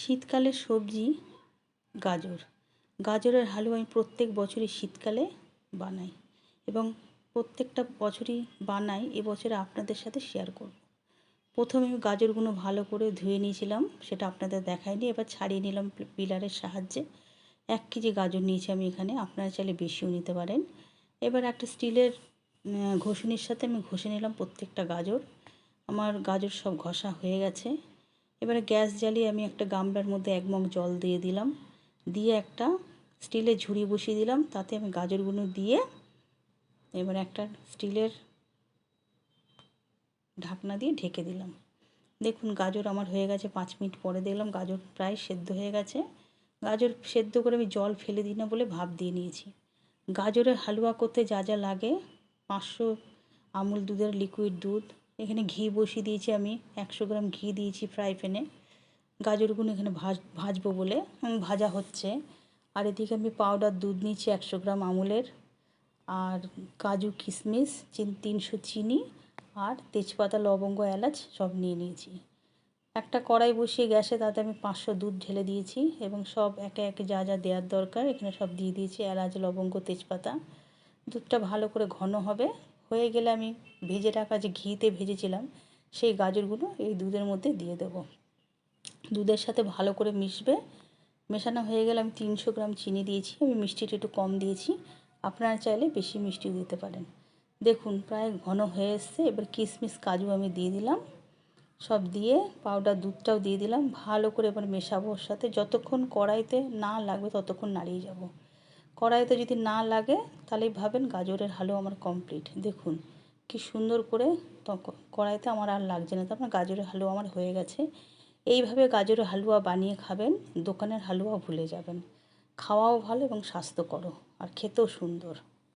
শীতকালের সবজি, গাজর। গাজরের হালুয়া আমি প্রত্যেক বছরই শীতকালে বানাই এবং প্রত্যেকটা বছরই বানাই এবছরে আপনাদের সাথে শেয়ার করব। প্রথমে আমি গাজরগুলো ভালো করে ধুয়ে নিয়েছিলাম, সেটা আপনাদের দেখাইনি, এবার ছাড়িয়ে নিলাম পিলারের সাহায্যে। এক কেজি গাজর নিয়েছি আমি এখানে, আপনারা চাইলে বেশিও নিতে পারেন। এবার একটা স্টিলের ঘষুনির সাথে আমি ঘষে নিলাম প্রত্যেকটা গাজর। আমার গাজর সব ঘষা হয়ে গেছে। এবারে গ্যাস জ্বালিয়ে আমি একটা গামলার মধ্যে এক মগ জল দিয়ে দিলাম। দিয়ে একটা স্টিলের ঝুড়ি বসিয়ে দিলাম। তাতে আমি গাজরগুলো দিয়ে এবার একটা স্টিলের ঢাকনা দিয়ে ঢেকে দিলাম। দেখুন, গাজর আমার হয়ে গেছে, পাঁচ মিনিট পরে দেখলাম গাজর প্রায় সেদ্ধ হয়ে গেছে। গাজর সেদ্ধ করে আমি জল ফেলে দিই না বলে ভাপ দিয়ে নিয়েছি। গাজরের হালুয়া করতে যা যা লাগে, পাঁচশো আমুল দুধের লিকুইড দুধ এখানে ঘি বসিয়ে দিয়েছি আমি। একশো গ্রাম ঘি দিয়েছি ফ্রাই প্যানে গাজরগুলো এখানে ভাজ, ভাজবো বলে। ভাজা হচ্ছে। আর এদিকে আমি পাউডার দুধ নিয়েছি একশো গ্রাম আমুলের। আর কাজু কিশমিশ চিন, তিনশো চিনি আর তেজপাতা, লবঙ্গ, এলাচ সব নিয়ে নিয়েছি। একটা কড়াই বসিয়ে গ্যাসে তাতে আমি পাঁচশো দুধ ঢেলে দিয়েছি এবং সব একে একে যা যা দেওয়ার দরকার এখানে সব দিয়ে দিয়েছি এলাচ, লবঙ্গ, তেজপাতা। দুধটা ভালো করে ঘন হবে। হয়ে গেলে আমি ভেজে রাখা যে ঘিতে ভেজেছিলাম, সেই গাজরগুলো এই দুধের মধ্যে দিয়ে দেব। দুধের সাথে ভালো করে মিশবে। মেশানো হয়ে গেলে আমি তিনশো গ্রাম চিনি দিয়েছি, আমি মিষ্টিটা একটু কম দিয়েছি। আপনারা চাইলে বেশি মিষ্টি দিতে পারেন। দেখুন, প্রায় ঘন হয়ে এসছে। এবার কিশমিশ, কাজু আমি দিয়ে দিলাম। সব দিয়ে পাউডার, দুধটাও দিয়ে দিলাম। ভালো করে এবার মেশাবো ওর সাথে। যতক্ষণ কড়াইতে না লাগবে, ততক্ষণ নাড়িয়ে যাব। কড়াইতে যদি না লাগে তাহলেই ভাবেন গাজরের হালুয়া আমার কমপ্লিট দেখুন, কি সুন্দর করে কড়াইতে আমার আর লাগছে না। তারপর গাজরের হালুয়া আমার হয়ে গেছে। এইভাবে গাজরের হালুয়া বানিয়ে খাবেন, দোকানের হালুয়া ভুলে যাবেন। খাওয়াও ভালো এবং স্বাস্থ্যকরও, আর খেতেও সুন্দর।